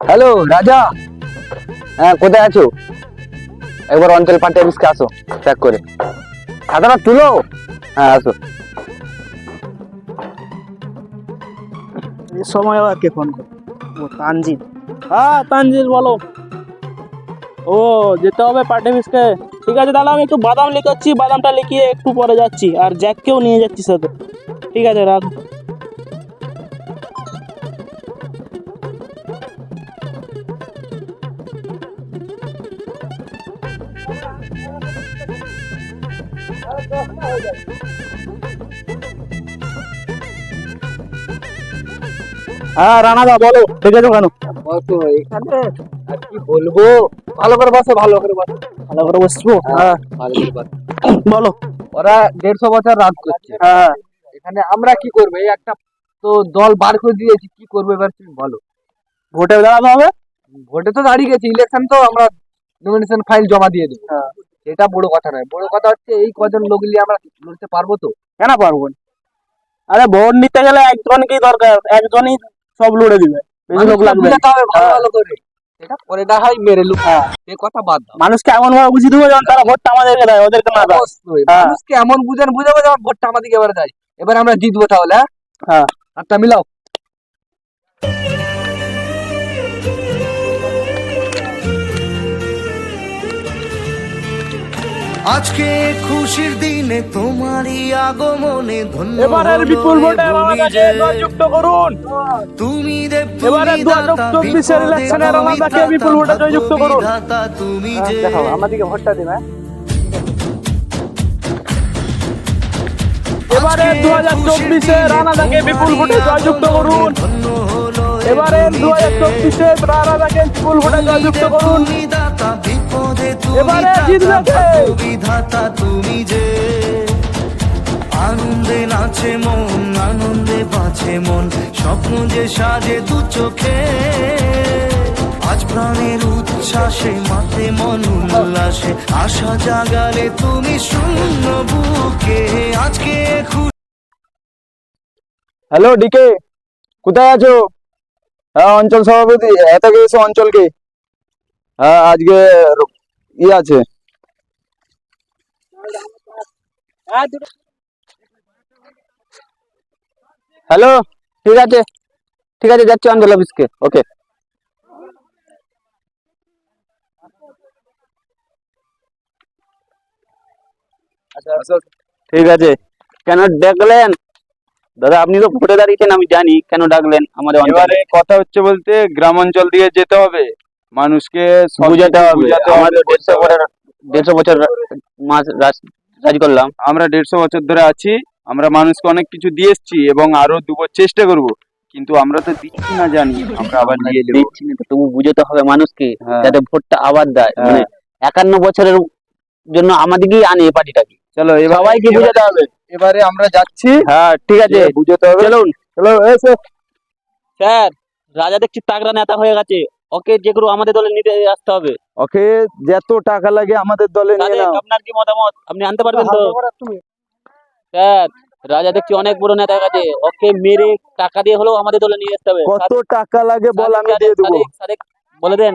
Hello, রাজা। হ্যাঁ কোথায় আছো? একবার অঞ্চল পার্টি অফিসকে আসো চেক করে। খাতাটা তুলো। হ্যাঁ আসো। সময় আবার কে ফোন করে? তানজিল হ্যাঁ তানজিল বলো। ও, যেতে হবে পার্টি অফিসকে ঠিক আছে, তাহলে আমি একটু বাদাম লিখাচ্ছি, বাদামটা লিখিয়ে একটু পরে যাচ্ছি। আর জ্যাককেও নিয়ে যাচ্ছি সাথে। ঠিক আছে, রাখ। হ্যাঁ রানাদা বলো দেখেছ কেন? বসো এখানে আর কি বলব? ভালো করে বসো ভালো করে বসো। ভালো করে বসবো? হ্যাঁ। ভালো করে বসো। বলো। ওরা দেড়শো বছর রাজ করছে। হ্যাঁ। এখানে আমরা কি করব? এই একটা তো দল বার করে দিয়েছি কি করব এবার তুমি বলো। ভোটে দাঁড়াতে হবে? ভোটে তো দাঁড়িয়ে গেছে ইলেকশন তো আমরা নমিনেশন ফাইল জমা দিয়ে দেবো। হ্যাঁ। এটা বড় কথা নয়। বড় কথা হচ্ছে এই কজন লোক নিয়ে আমরা লড়তে পারব তো? কেন পারব না? আরে ভোট নিতে গেলে একজনকেই দরকার? একজনই সব লড়ে দিবে। বেশি লোক লাগবে না। ভালো হ্যাঁ। করে। এটা পরে দেখা হয় মেরে লুক। এই কথা বাদ দাও। মানুষকে এমন ভাবে বুঝিয়ে দেবো যেমন তারা ভোটটা আমাদেরকে দেয় ওদেরকে না দেয়। হ্যাঁ। মানুষকে এমন বুঝান বুঝাবো যেমন ভোটটা আমাদেরকে এবারে দেয়। এবার আমরা জিতবো তাহলে হ্যাঁ? হ্যাঁ। হাতটা মিলাও। আজকে খুশির দিনে তোমারই আগমনে ধন্য এবারের বিপুল ভোটে আমাকে যে। জয়যুক্ত করুন তুমি দেব এবারে তুমি দু হাজার দাতা, চব্বিশের বিপদে ইলেকশনের তুমি আমাকে বিপুল ভোটে জয়যুক্ত করুন। তুমি যে দেখো আমাদেরকে ভোটটা দিবে এবারে দু হাজার চব্বিশে রানাদাকে বিপুল ভোটে জয়যুক্ত করুন এ এবারে ভূমি দু হাজার যে। চব্বিশে রানাদাকে বিপুল ভোটে জয়যুক্ত করুন বিপদে তুমি বিধাতা তুমি যে। আনন্দে নাচে মন আনন্দে বাঁচে মন স্বপ্ন যে সাজে দু চোখে। আজ প্রাণের উচ্ছ্বাসে মাতে মন উল্লাসে আশা জাগালে তুমি শূন্য বুকে। আজকে খুশি। হ্যালো ডিকে কোথায় আছো? হ্যাঁ অঞ্চল সভাপতি এত গেছে অঞ্চলকে। হ্যাঁ আজকে ই আছে। হ্যালো ঠিক আছে। ঠিক আছে, যাচ্ছি অঞ্চল অফিসকে ওকে ঠিক আছে। কেন ডাকলেন? দাদা, আপনি তো ভোটে দাঁড়িয়েছেন, আমি জানি। কেন ডাকলেন আমাদের কথা হচ্ছে বলতে গ্রাম অঞ্চল দিয়ে যেতে হবে। মানুষকে বুঝাতে হবে। আমাদের দেড়শো বছর দেড়শো বছর মাস রাজ রাজ করলাম। আমরা দেড়শো বছর ধরে আছি। আমরা মানুষকে অনেক কিছু দিয়ে এসছি এবং আরও দুবার চেষ্টা করব। কিন্তু আমরা তো দিচ্ছি না জানি। আমরা আবার নিয়ে দিচ্ছি না তবু বুঝাতে হবে মানুষকে হ্যাঁ। যাতে ভোটটা আবার দেয়। হ্যাঁ। মানে একান্ন বছরের জন্য আমাদেরকেই আনে এই পার্টিটাকে। চলো এবার সবাইকে বুঝাতে হবে। এবারে আমরা যাচ্ছি। হ্যাঁ ঠিক আছে। বুঝাতে হবে। চলুন। চলো এসে। স্যার রাজা দেখছি তাগড়া নেতা হয়ে গেছে। ওকে যে কোনো আমাদের দলে নিতে আসতে হবে। ওকে যত টাকা লাগে আমাদের দলে নিয়ে নাও। আপনার কি মতামত? আপনি আনতে পারবেন তো? স্যার রাজা দেখছি অনেক বড় নেতা কাছে গেছে ওকে মেরে টাকা দিয়ে হলেও আমাদের দলে নিয়ে আসতে হবে। কত টাকা লাগে বল আমি দিয়ে দেবো। বলে দেন।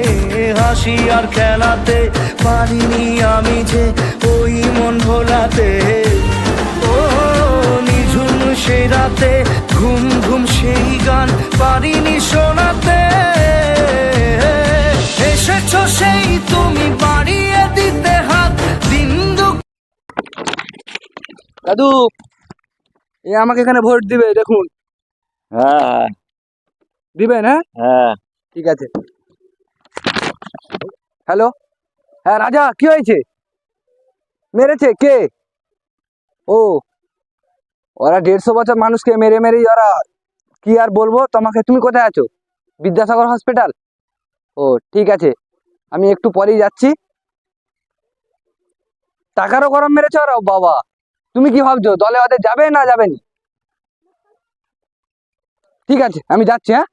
হাসি আর খেলাতে পারিনি আমি যে ওই মন ভোলাতে। ও নিঝুম সে রাতে ঘুম ঘুম সেই গান পারিনি শোনাতে। এসেছ সেই তুমি বাড়িয়ে দিতে হাত দিন দু দাদু এ আমাকে এখানে ভোট দিবে দেখুন। হ্যাঁ। দিবেন হ্যাঁ? হ্যাঁ। ঠিক আছে। হ্যালো? হ্যাঁ রাজা, কি হয়েছে? মেরেছে? কে? ও। ওরা দেড়শো বছর মানুষকে মেরে মেরেই ওরা কি আর বলব? তোমাকে তুমি কোথায় আছো? বিদ্যাসাগর হসপিটাল ও, ঠিক আছে। আমি একটু পরেই যাচ্ছি। টাকারও গরম মেরেছে ওরা বাবা। তুমি কি ভাবছ, দলে ওদের যাবে না যাবেনি ঠিক আছে, আমি যাচ্ছি হ্যাঁ?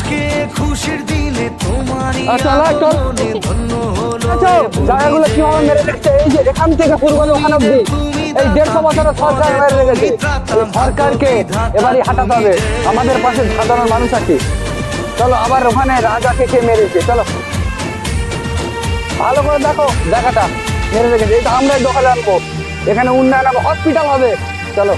আজকে খুশির দিনে তোমারই আচ্ছা, ধন্য হলো আচ্ছা জায়গাগুলো কীভাবে মেরে রেখেছে? এই যে এখান থেকে ওখানে অব্দি এই দেড়শো বছরের সরকার মেরে রেখেছে। সরকারকে এবারই হাঁটাতে হবে। আমাদের পাশে সাধারণ মানুষ আছে। চলো আবার ওখানে রাজাকে কে মেরেছে? চলো। ভালো করে দেখো জায়গাটা। মেরে রেখেছে। এটা আমরা দখলে আনব। এখানে উন্নয়ন হবে। হসপিটাল হবে। চলো।